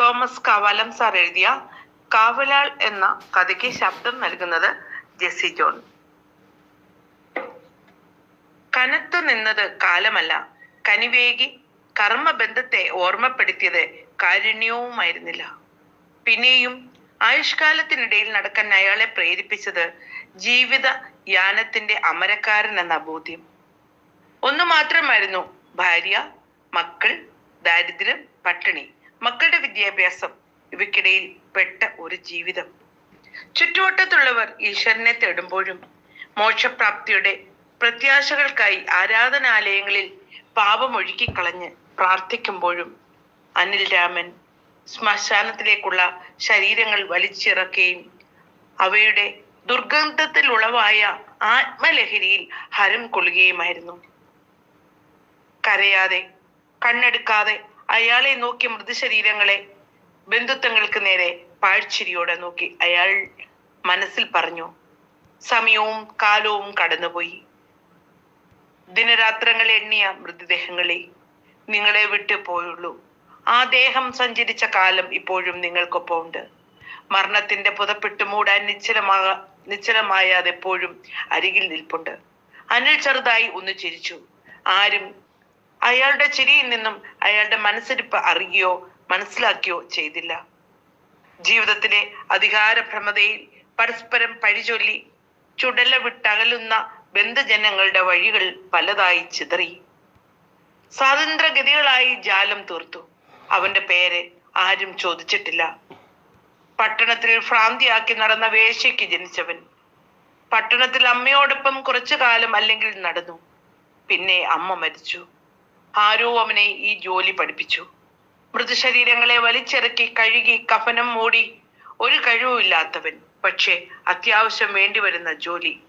Thomas Kavalam sir എഴുതിയ കാവലാൾ എന്ന കഥയ്ക്ക് ശബ്ദം നൽകുന്നത് ജെസ്സി ജോൺ. കനത്തു നിന്നത് കാലമല്ല. കനിവേകി കർമ്മബന്ധത്തെ ഓർമ്മപ്പെടുത്തിയത് കാരുണ്യവുമായിരുന്നില്ല. പിന്നെയും ആയുഷ്കാലത്തിനിടയിൽ നടക്കാൻ അയാളെ പ്രേരിപ്പിച്ചത് ജീവിത യാനത്തിന്റെ അമരക്കാരൻ എന്ന ബോധ്യം. ഒന്നു മാത്രമായിരുന്നു ഭാര്യ മക്കൾ ദാരിദ്ര്യം പട്ടിണി. മക്കളുടെ വിദ്യാഭ്യാസം ഇവയ്ക്കിടയിൽ പെട്ട ഒരു ജീവിതം. ചുറ്റുവട്ടത്തുള്ളവർ ഈശ്വരനെ തേടുമ്പോഴും മോക്ഷപ്രാപ്തിയുടെ പ്രത്യാശകൾക്കായി ആരാധനാലയങ്ങളിൽ പാപമൊഴുക്കിക്കളഞ്ഞ് പ്രാർത്ഥിക്കുമ്പോഴും അനിൽ രാമൻ ശ്മശാനത്തിലേക്കുള്ള ശരീരങ്ങൾ വലിച്ചിറക്കുകയും അവയുടെ ദുർഗന്ധത്തിൽ ഉളവായ ആത്മലഹരിയിൽ ഹരം കൊള്ളുകയുമായിരുന്നു. കരയാതെ കണ്ണെടുക്കാതെ അയാളെ നോക്കി മൃതശരീരങ്ങളെ ബന്ധുത്വങ്ങൾക്ക് നേരെ പാഴ്ചിരിയോടെ നോക്കി അയാൾ മനസ്സിൽ പറഞ്ഞു സമയവും കാലവും കടന്നുപോയി. ദിനരാത്രങ്ങൾ എണ്ണിയ മൃതദേഹങ്ങളെ നിങ്ങളെ വിട്ടു പോയുള്ളൂ. ആ ദേഹം സഞ്ചരിച്ച കാലം ഇപ്പോഴും നിങ്ങൾക്കൊപ്പം ഉണ്ട് മരണത്തിന്റെ പുതപ്പിട്ട് മൂടാൻ നിശ്ചലമാ നിശ്ചലമായ അതെപ്പോഴും അരികിൽ നിൽപ്പുണ്ട്. അനിൽ ചെറുതായി ഒന്ന് ചിരിച്ചു. ആരും അയാളുടെ ചിരിയിൽ നിന്നും അയാളുടെ മനസ്സിരിപ്പ് അറിയുകയോ മനസ്സിലാക്കിയോ ചെയ്തില്ല. ജീവിതത്തിലെ അധികാരഭ്രമതയിൽ പരസ്പരം പഴിചൊല്ലി ചുടല വിട്ടകലുന്ന ബന്ധുജനങ്ങളുടെ വഴികൾ പലതായി ചിതറി. സ്വാതന്ത്ര്യഗതികളായി ജാലം തീർത്തു. അവന്റെ പേര് ആരും ചോദിച്ചിട്ടില്ല. പട്ടണത്തിൽ ഭ്രാന്തിയാക്കി നടന്ന വേശ്യയ്ക്ക് ജനിച്ചവൻ. പട്ടണത്തിൽ അമ്മയോടൊപ്പം കുറച്ചു കാലം അല്ലെങ്കിൽ നടന്നു. പിന്നെ അമ്മ മരിച്ചു. ആരോ അവനെ ഈ ജോലി പഠിപ്പിച്ചു. മൃതശരീരങ്ങളെ വലിച്ചിറക്കി കഴുകി കഫനം മൂടി. ഒരു കഴിവുമില്ലാത്തവൻ പക്ഷേ അത്യാവശ്യം വേണ്ടിവരുന്ന ജോലി.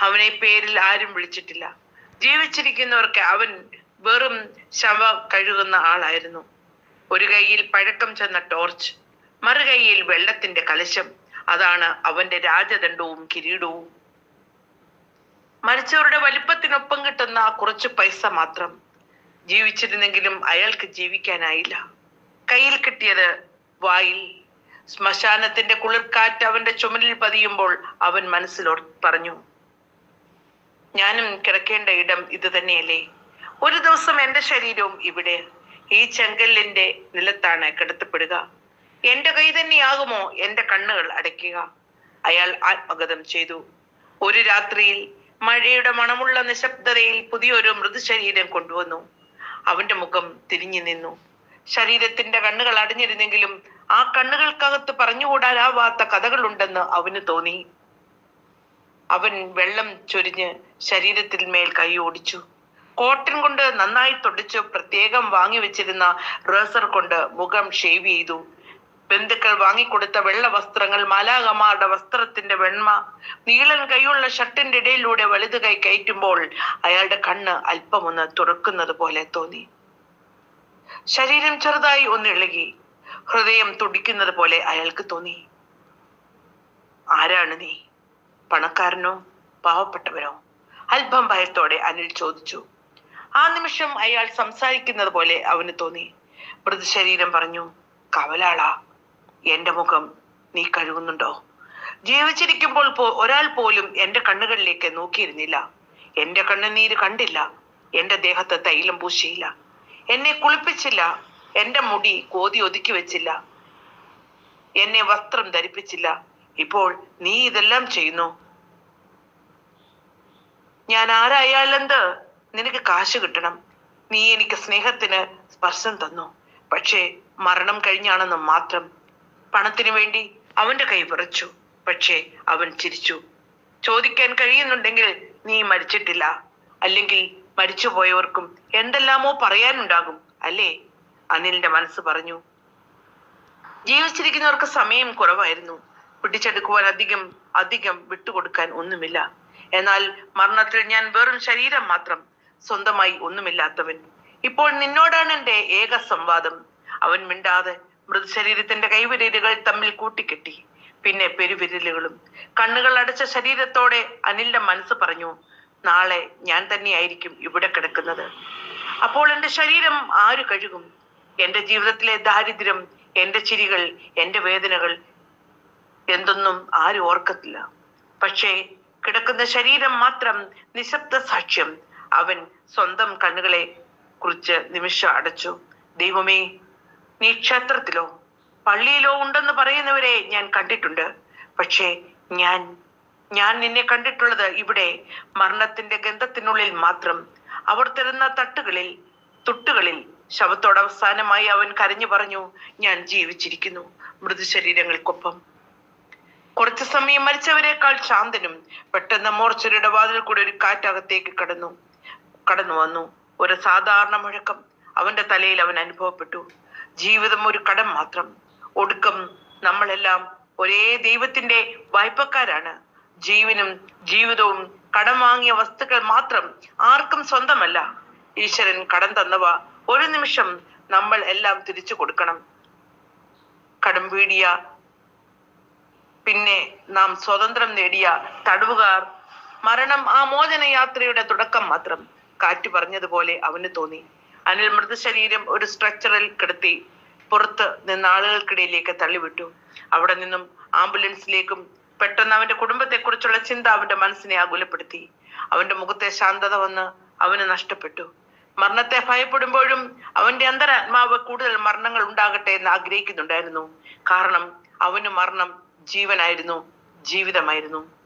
അവനെ പേരിൽ ആരും വിളിച്ചിട്ടില്ല. ജീവിച്ചിരിക്കുന്നവർക്ക് അവൻ വെറും ശവ കഴുകുന്ന ആളായിരുന്നു. ഒരു കൈയിൽ പഴക്കം ചെന്ന ടോർച്ച് മറുകൈയിൽ വെള്ളത്തിന്റെ കലശം. അതാണ് അവന്റെ രാജദണ്ഡവും കിരീടവും. മരിച്ചവരുടെ വലിപ്പത്തിനൊപ്പം കിട്ടുന്ന കുറച്ച് പൈസ മാത്രം. ജീവിച്ചിരുന്നെങ്കിലും അയാൾക്ക് ജീവിക്കാനായില്ല. കയ്യിൽ കിട്ടിയത് വായിൽ. ശ്മശാനത്തിന്റെ കുളിർക്കാറ്റ് അവന്റെ ചുമലിൽ പതിയുമ്പോൾ അവൻ മനസ്സിൽ ഓർ- പറഞ്ഞു ഞാനും കിടക്കേണ്ട ഇടം ഇത് തന്നെയല്ലേ. ഒരു ദിവസം എന്റെ ശരീരവും ഇവിടെ. ഈ ചെങ്കല്ലിന്റെ നിലത്താണ് കിടത്തപ്പെടുക. എന്റെ കൈ തന്നെയാകുമോ എന്റെ കണ്ണുകൾ അടയ്ക്കുക. അയാൾ ആത്മഗതം ചെയ്തു. ഒരു രാത്രിയിൽ മഴയുടെ മണമുള്ള നിശബ്ദതയിൽ പുതിയൊരു മൃദുശരീരം കൊണ്ടുവന്നു. അവന്റെ മുഖം തിരിഞ്ഞു നിന്നു. ശരീരത്തിന്റെ കണ്ണുകൾ അടഞ്ഞിരുന്നെങ്കിലും ആ കണ്ണുകൾക്കകത്ത് പറഞ്ഞുകൂടാനാവാത്ത കഥകളുണ്ടെന്ന് അവന് തോന്നി. അവൻ വെള്ളം ചൊരിഞ്ഞ് ശരീരത്തിൽ മേൽ കൈ ഓടിച്ചു. കോട്ടൺ കൊണ്ട് നന്നായി തുടച്ച് പ്രത്യേകം വാങ്ങി വെച്ചിരുന്ന റേസർ കൊണ്ട് മുഖം ഷേവ് ചെയ്തു. ബന്ധുക്കൾ വാങ്ങിക്കൊടുത്ത വെള്ള വസ്ത്രങ്ങൾ മാലാകമാരുടെ വസ്ത്രത്തിന്റെ വെണ്മ നീളൻ കൈയുള്ള ഷർട്ടിന്റെ ഇടയിലൂടെ വലുത് കൈ കയറ്റുമ്പോൾ അയാളുടെ കണ്ണ് അല്പമൊന്ന് തുറക്കുന്നത് പോലെ തോന്നി. ശരീരം ചെറുതായി ഒന്ന് ഇളകി ഹൃദയം തുടിക്കുന്നത് പോലെ അയാൾക്ക് തോന്നി. ആരാണ് നീ? പണക്കാരനോ? പാവപ്പെട്ടവനോ? അല്പം ഭയത്തോടെ അനിൽ ചോദിച്ചു. ആ നിമിഷം അയാൾ സംസാരിക്കുന്നത് പോലെ അവന് തോന്നി. മൃതശരീരം പറഞ്ഞു കവലാളാ എന്റെ മുഖം നീ കഴുകുന്നുണ്ടോ? ജീവിച്ചിരിക്കുമ്പോൾ പോ ഒരാൾ പോലും എന്റെ കണ്ണുകളിലേക്ക് നോക്കിയിരുന്നില്ല. എന്റെ കണ്ണുനീര് കണ്ടില്ല. എന്റെ ദേഹത്ത് തൈലം പൂശിയില്ല. എന്നെ കുളിപ്പിച്ചില്ല. എന്റെ മുടി കോതി ഒതുക്കി വെച്ചില്ല. എന്നെ വസ്ത്രം ധരിപ്പിച്ചില്ല. ഇപ്പോൾ നീ ഇതെല്ലാം ചെയ്യുന്നു? ഞാൻ ആരായാലെന്ത്? നിനക്ക് കാശ് കിട്ടണം. നീ എനിക്ക് സ്നേഹത്തിന് സ്പർശം തന്നു. പക്ഷേ മരണം കഴിഞ്ഞാണെന്ന് മാത്രം പണത്തിന് വേണ്ടി അവന്റെ കൈ വിറച്ചു. പക്ഷേ അവൻ ചിരിച്ചു. ചോദിക്കാൻ കഴിയുന്നുണ്ടെങ്കിൽ നീ മരിച്ചിട്ടില്ല. അല്ലെങ്കിൽ മരിച്ചുപോയവർക്കും എന്തെല്ലാമോ പറയാനുണ്ടാകും അല്ലേ? അനിലിന്റെ മനസ്സ് പറഞ്ഞു. ജീവിച്ചിരിക്കുന്നവർക്ക് സമയം കുറവായിരുന്നു. പിടിച്ചെടുക്കുവാൻ അധികം അധികം വിട്ടുകൊടുക്കാൻ ഒന്നുമില്ല. എന്നാൽ മരണത്തിൽ ഞാൻ വെറും ശരീരം മാത്രം സ്വന്തമായി ഒന്നുമില്ലാത്തവൻ. ഇപ്പോൾ നിന്നോടാണ് എന്റെ ഏക സംവാദം. അവൻ മിണ്ടാതെ മൃതശരീരത്തിന്റെ കൈവിരലുകൾ തമ്മിൽ കൂട്ടിക്കെട്ടി. പിന്നെ പെരുവിരലുകളും. കണ്ണുകൾ അടച്ച ശരീരത്തോടെ അനിലിന്റെ മനസ്സ് പറഞ്ഞു നാളെ ഞാൻ തന്നെയായിരിക്കും ഇവിടെ കിടക്കുന്നത്. അപ്പോൾ എന്റെ ശരീരം ആര് കഴുകും? എന്റെ ജീവിതത്തിലെ ദാരിദ്ര്യം എന്റെ ചിരികൾ എന്റെ വേദനകൾ എന്തൊന്നും ആരും ഓർക്കത്തില്ല. പക്ഷേ കിടക്കുന്ന ശരീരം മാത്രം നിശബ്ദ സാക്ഷ്യം. അവൻ സ്വന്തം കണ്ണുകളെ കുറിച്ച് നിമിഷം അടച്ചു. ദൈവമേ നീ ക്ഷേത്രത്തിലോ പള്ളിയിലോ ഉണ്ടെന്ന് പറയുന്നവരെ ഞാൻ കണ്ടിട്ടുണ്ട്. പക്ഷേ ഞാൻ ഞാൻ നിന്നെ കണ്ടിട്ടുള്ളത് ഇവിടെ മരണത്തിന്റെ ഗന്ധത്തിനുള്ളിൽ മാത്രം. അവർ തരുന്ന തട്ടുകളിൽ തുട്ടുകളിൽ ശവത്തോടവസാനമായി അവൻ കരഞ്ഞു പറഞ്ഞു ഞാൻ ജീവിച്ചിരിക്കുന്നു മൃതശരീരങ്ങൾക്കൊപ്പം. കുറച്ചു സമയം മരിച്ചവരെക്കാൾ ശാന്തനും പെട്ടെന്ന് മോർച്ചറിയുടെ വാതിൽ കൂടെ ഒരു കാറ്റകത്തേക്ക് കടന്നു കടന്നു വന്നു. ഒരു സാധാരണ മുഴക്കം അവന്റെ തലയിൽ അവൻ അനുഭവപ്പെട്ടു. ജീവിതം ഒരു കടം മാത്രം. ഒടുക്കം നമ്മളെല്ലാം ഒരേ ദൈവത്തിന്റെ വായ്പക്കാരാണ്. ജീവനും ജീവിതവും കടം വാങ്ങിയ വസ്തുക്കൾ മാത്രം ആർക്കും സ്വന്തമല്ല. ഈശ്വരൻ കടം തന്നവ ഒരു നിമിഷം നമ്മൾ എല്ലാം തിരിച്ചു കൊടുക്കണം. കടം വീടിയ പിന്നെ നാം സ്വതന്ത്രം നേടിയ തടവുകാർ മരണം ആ മോചന യാത്രയുടെ തുടക്കം മാത്രം. കാറ്റ് പറഞ്ഞതുപോലെ അവന് തോന്നി. അനിൽ മൃതശരീരം ഒരു സ്ട്രെച്ചറിൽ കിടത്തി പുറത്ത് നിന്ന് ആളുകൾക്കിടയിലേക്ക് തള്ളിവിട്ടു. അവിടെ നിന്നും ആംബുലൻസിലേക്കും പെട്ടെന്ന് അവന്റെ കുടുംബത്തെക്കുറിച്ചുള്ള ചിന്ത അവന്റെ മനസ്സിനെ ആകുലപ്പെടുത്തി. അവന്റെ മുഖത്തെ ശാന്തത വന്ന് അവന് നഷ്ടപ്പെട്ടു. മരണത്തെ ഭയപ്പെടുമ്പോഴും അവന്റെ അന്തരാത്മാവ് കൂടുതൽ മരണങ്ങൾ ഉണ്ടാകട്ടെ എന്ന് ആഗ്രഹിക്കുന്നുണ്ടായിരുന്നു. കാരണം അവന് മരണം ജീവനായിരുന്നു ജീവിതമായിരുന്നു.